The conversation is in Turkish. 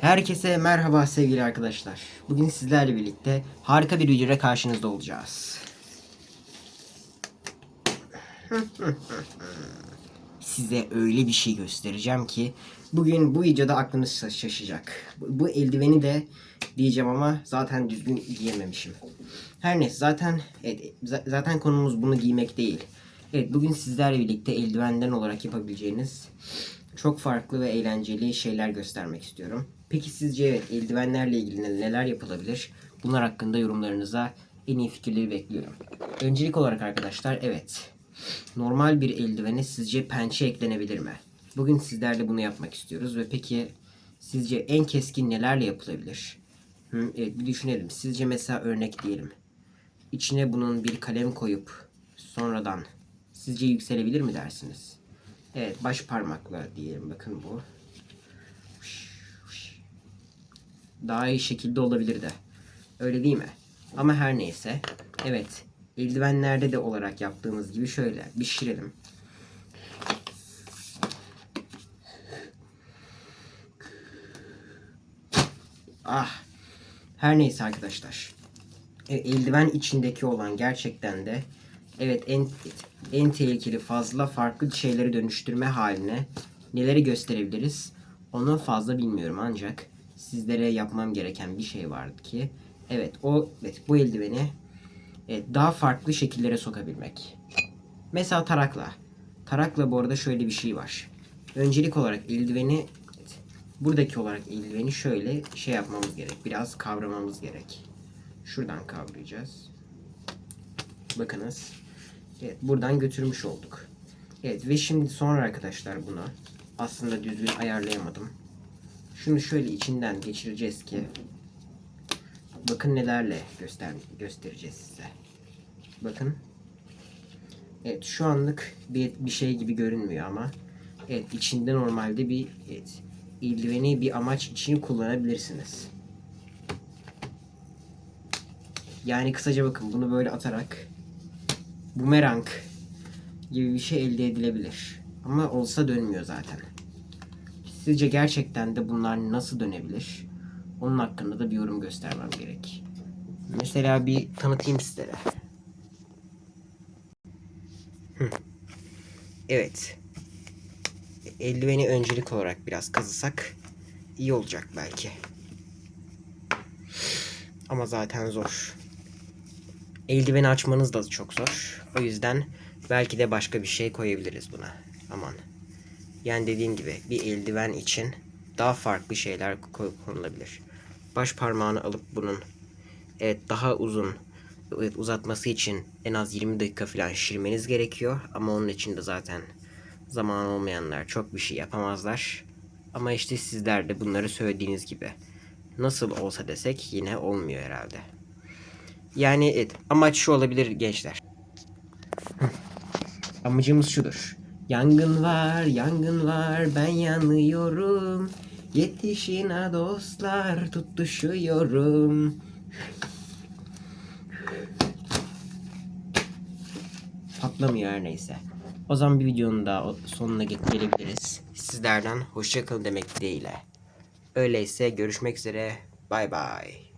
Herkese merhaba sevgili arkadaşlar. Bugün sizlerle birlikte harika bir videoyla karşınızda olacağız. Size öyle bir şey göstereceğim ki bugün bu videoda aklınız şaş- şaşacak. Bu, eldiveni de diyeceğim ama zaten düzgün giyememişim. Her neyse zaten evet, za- zaten konumuz bunu giymek değil. Evet bugün sizlerle birlikte eldivenden olarak yapabileceğiniz çok farklı ve eğlenceli şeyler göstermek istiyorum. Peki sizce evet, eldivenlerle ilgili ne- neler yapılabilir? Bunlar hakkında yorumlarınıza en iyi fikirleri bekliyorum. Öncelik olarak arkadaşlar evet. Normal bir eldivene sizce pençe eklenebilir mi? Bugün sizlerle bunu yapmak istiyoruz ve peki sizce en keskin nelerle yapılabilir? Hı, evet bir düşünelim. Sizce mesela örnek diyelim. İçine bunun bir kalem koyup sonradan sizce yükselebilir mi dersiniz? Evet baş parmakla diyelim bakın bu. Daha iyi şekilde olabilir de. Öyle değil mi? Ama her neyse. Evet. Eldivenlerde de olarak yaptığımız gibi şöyle bir şişirelim. Ah. Her neyse arkadaşlar. E, eldiven içindeki olan gerçekten de evet en en tehlikeli fazla farklı şeyleri dönüştürme haline neleri gösterebiliriz onu fazla bilmiyorum ancak sizlere yapmam gereken bir şey vardı ki evet o evet bu eldiveni evet, daha farklı şekillere sokabilmek. Mesela tarakla. Tarakla bu arada şöyle bir şey var. Öncelik olarak eldiveni evet, buradaki olarak eldiveni şöyle şey yapmamız gerek. Biraz kavramamız gerek. Şuradan kavrayacağız. Bakınız. Evet buradan götürmüş olduk. Evet ve şimdi sonra arkadaşlar bunu aslında düzgün ayarlayamadım. Şunu şöyle içinden geçireceğiz ki bakın nelerle göster göstereceğiz size. Bakın. Evet şu anlık bir, bir şey gibi görünmüyor ama evet içinde normalde bir evet, eldiveni bir amaç için kullanabilirsiniz. Yani kısaca bakın bunu böyle atarak bumerang gibi bir şey elde edilebilir. Ama olsa dönmüyor zaten. Sizce gerçekten de bunlar nasıl dönebilir? Onun hakkında da bir yorum göstermem gerek. Mesela bir tanıtayım sizlere. Evet. Eldiveni öncelik olarak biraz kazısak iyi olacak belki. Ama zaten zor. Eldiveni açmanız da çok zor. O yüzden belki de başka bir şey koyabiliriz buna. Aman. Yani dediğim gibi bir eldiven için daha farklı şeyler konulabilir. Baş parmağını alıp bunun evet daha uzun evet, uzatması için en az 20 dakika falan şişirmeniz gerekiyor. Ama onun için de zaten zaman olmayanlar çok bir şey yapamazlar. Ama işte sizler de bunları söylediğiniz gibi nasıl olsa desek yine olmuyor herhalde. Yani evet, amaç şu olabilir gençler. Amacımız şudur. Yangın var, yangın var, ben yanıyorum. Yetişin ha dostlar, tutuşuyorum. Patlamıyor her neyse. O zaman bir videonun daha sonuna ge- gelebiliriz. Sizlerden hoşçakalın demek dileğiyle. Öyleyse görüşmek üzere. Bay bay.